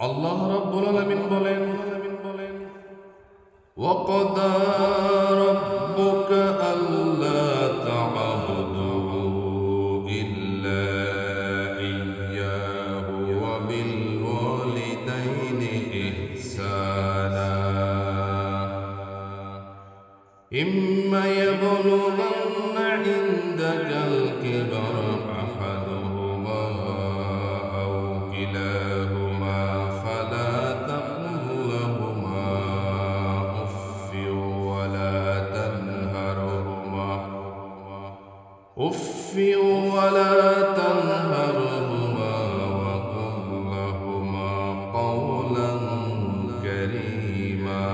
আল্লাহ রাব্বুল আলামিন বলেন وقضى ربك ألا تعبدوا إلا إياه وبالوالدين إحسانا إما يبلغن أف ولا تنهرهما وقل لهما قولا كريما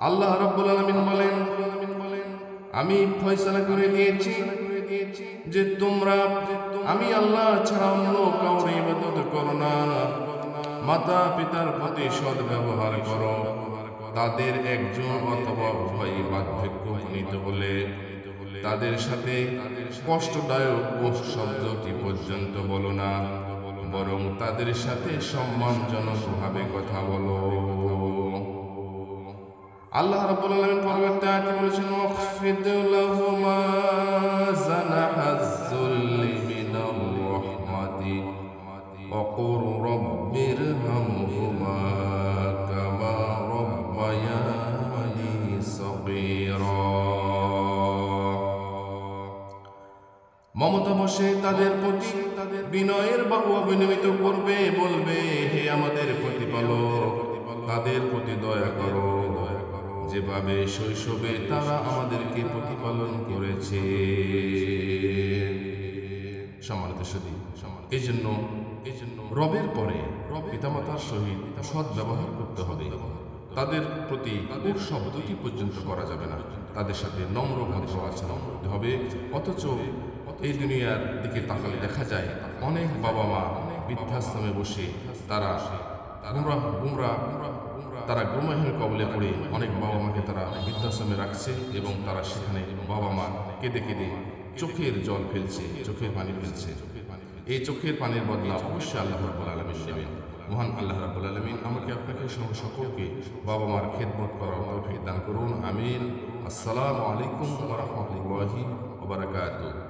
আল্লাহ রাব্বুল আলামিন বলেন আমি ফয়সালা করে দিয়েছি যে তোমরা আমি আল্লাহ ছাড়া অন্য কাউরে ইবাদত করো না মাতা পিতার প্রতি সৎ ব্যবহার করো তাদের একজন অথবা উভয় বার্ধক্য উপনীত হলে তাদের সাথে কষ্টদায়ক ও শব্দটি পর্যন্ত বলো না, বরং তাদের সাথে সম্মানজনকভাবে কথা বলো। আল্লাহ রাব্বুল আলামিন পরবর্তী আয়াতে বলেছেন ওয়াকফিদ লাহুমা জানাহাজ যুল্লি মিনার রাহমাতি, ওয়া কুর রাব্বিরহামহুমা মমতা বসে তাদের প্রতি তাদের বিনয়ের বাহু অবিনমিত করবে, বলবে, হে আমাদের প্রতিপালক, তাদের প্রতি দয়া করো। যেভাবে শৈশবে তারা আমাদেরকে প্রতিপালন করেছে। সম্মানিত সদী, এই জন্য এই জন্য রবের পরে পিতামাতার সহিত সৎ ব্যবহার করতে হবে। তাদের প্রতি কুট শব্দটি পর্যন্ত করা যাবে না। তাদের সাথে নম্র ভদ্র আচরণ করতে হবে। অথচ এই দুনিয়ার দিকে তাকালে দেখা যায় অনেক বাবা মা বৃদ্ধাশ্রমে বসে তারা গুমরা গুমরা তারা গুমাহের কবলে পড়ে অনেক বাবা মাকে তারা বৃদ্ধাশ্রমে রাখছে এবং তারা সেখানে বাবা মা কেঁদে কেঁদে চোখের জল ফেলছে, চোখের পানি ফেলছে। এই চোখের পানির বদলা অবশ্যই আল্লাহ রাব্বুল আলামিন নেবেন মহান আল্লাহ রাব্বুল আলামিন আমাকে আপনাকে সহ সকলকে বাবা মার খেদমত করার তৌফিক দান করুন, আমিন। আসসালামু আলাইকুম ওয়া রাহমাতুল্লাহি ওয়া বারাকাতুহু।